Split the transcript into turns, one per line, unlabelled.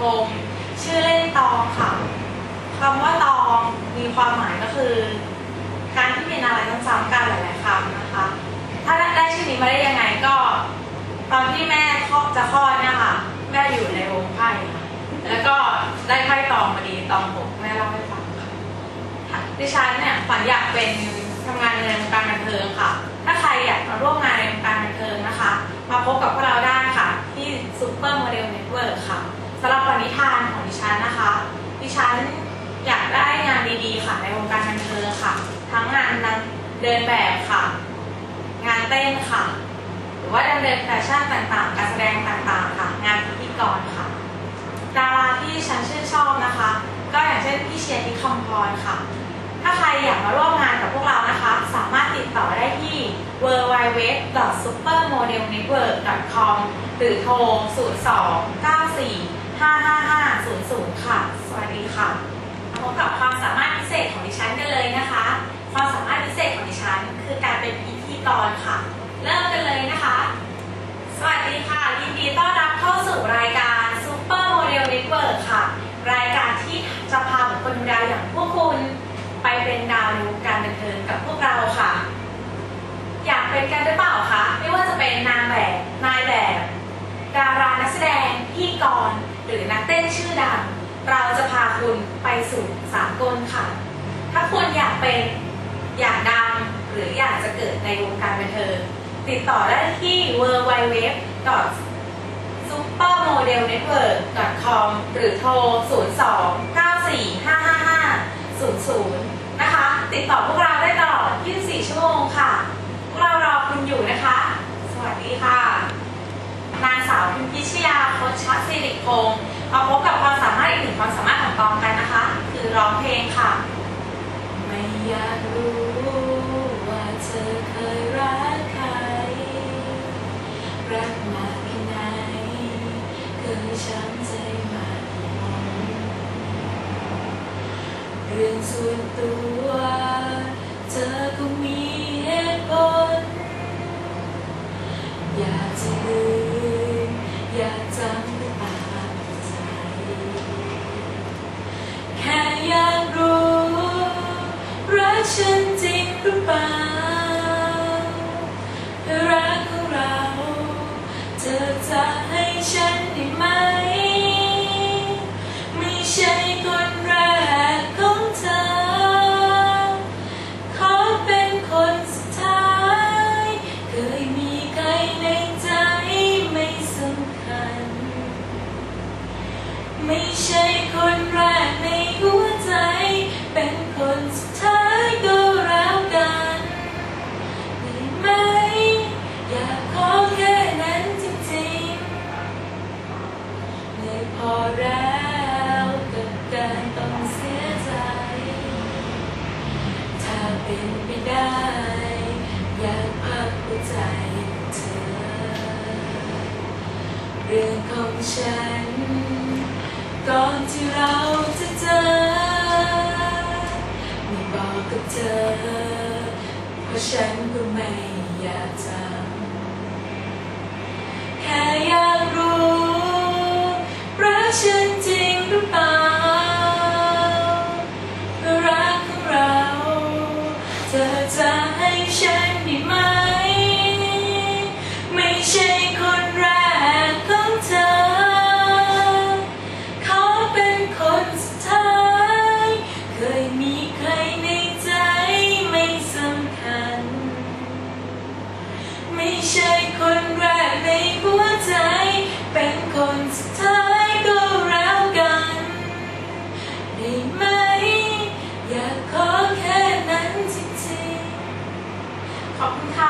พงศ์ชื่อเล่นตองค่ะคำว่าตองมีความหมายก็คือ การที่เป็นอะไรต้องซ้ำกันหลายๆคำนะคะ ถ้าได้ชื่อนี้มาได้ยังไงก็ ตอนที่แม่จะคลอดเนี่ยค่ะ แม่อยู่ในวงไพ่แล้วก็ได้ไพ่ตองมาดีตองหกแม่เล่าให้ฟังค่ะดิฉันเนี่ยฝันอยากเป็นทำงานในวงการบันเทิงค่ะ ถ้าใครอยากมาร่วมงานในวงการบันเท เดินแบบค่ะ งานเต้นค่ะ หรือว่าดำเนินแฟชั่นต่างๆ การแสดงต่างๆค่ะ งานพิธีกรค่ะ ดาราที่ฉันชื่นชอบนะคะ ก็อย่างเช่นพี่เชียร์ที่คำพรค่ะ ถ้าใครอยากมาร่วมงานกับพวกเรานะคะ สามารถติดต่อได้ที่ www.supermodelnetwork.com หรือโทร 02-94-555-00 ค่ะ สวัสดีค่ะ พิธีกรค่ะ เริ่มกันเลยนะคะ สวัสดีค่ะ ยินดีต้อนรับเข้าสู่รายการ Super Model Network ค่ะ รายการที่จะพาบุคคลดาวอย่างพวกคุณ ไปเป็นดาวในวงการบันเทิงกับพวกเราค่ะ อยากเป็นกันหรือเปล่าคะ ไม่ว่าจะเป็นนางแบบ นายแบบ ดารานักแสดงพธี่กร หรือนักเต้นชื่อดัง เราจะพาคุณไปสู่สากลค่ะ ถ้าคุณอยากเป็น อยากดัง หรืออยากจะเกิดในวงการบันเทิงติดต่อได้ที่ www supermodelnetwork.com หรือโทร 02-94-555-00 นะคะ ติดต่อพวกเราได้ตลอด 24 ชั่วโมงค่ะ พวกเรารอคุณอยู่นะคะ สวัสดีค่ะ นางสาวพิมพิชยาโคชชัดสิริพงศ์มาพบกับความสามารถอีกหนึ่งความสามารถของตองกันนะคะ คือร้องเพลงค่ะ
ไม่อยากรู้ อเคยรักใคร รักมากแค่ไหน เคยช้ำใจมากกี่หนเรื่องส่วนตัว เธอคงมีเหตุผล อยากจะลืมอยากจำก็ตามใจ แค่อยากรู้ รักฉันจริงหรือเปล่า ไม่ใช่คนแรกในหัวใจ เป็นคนสุดท้ายก็แล้วกันได้ไหม อยากขอแค่นั้นจริงๆไม่พอแล้วกับการต้องเสียใจ ถ้าเป็นไปได้ อยากพักหัวใจเธอ เรื่องของฉัน ก่อนที่เราจะเจอไม่บอกกับเธอเพราะฉันก็ไม่อยากจำแค่อยากรู้รักฉัน
ขอบคุณค่ะ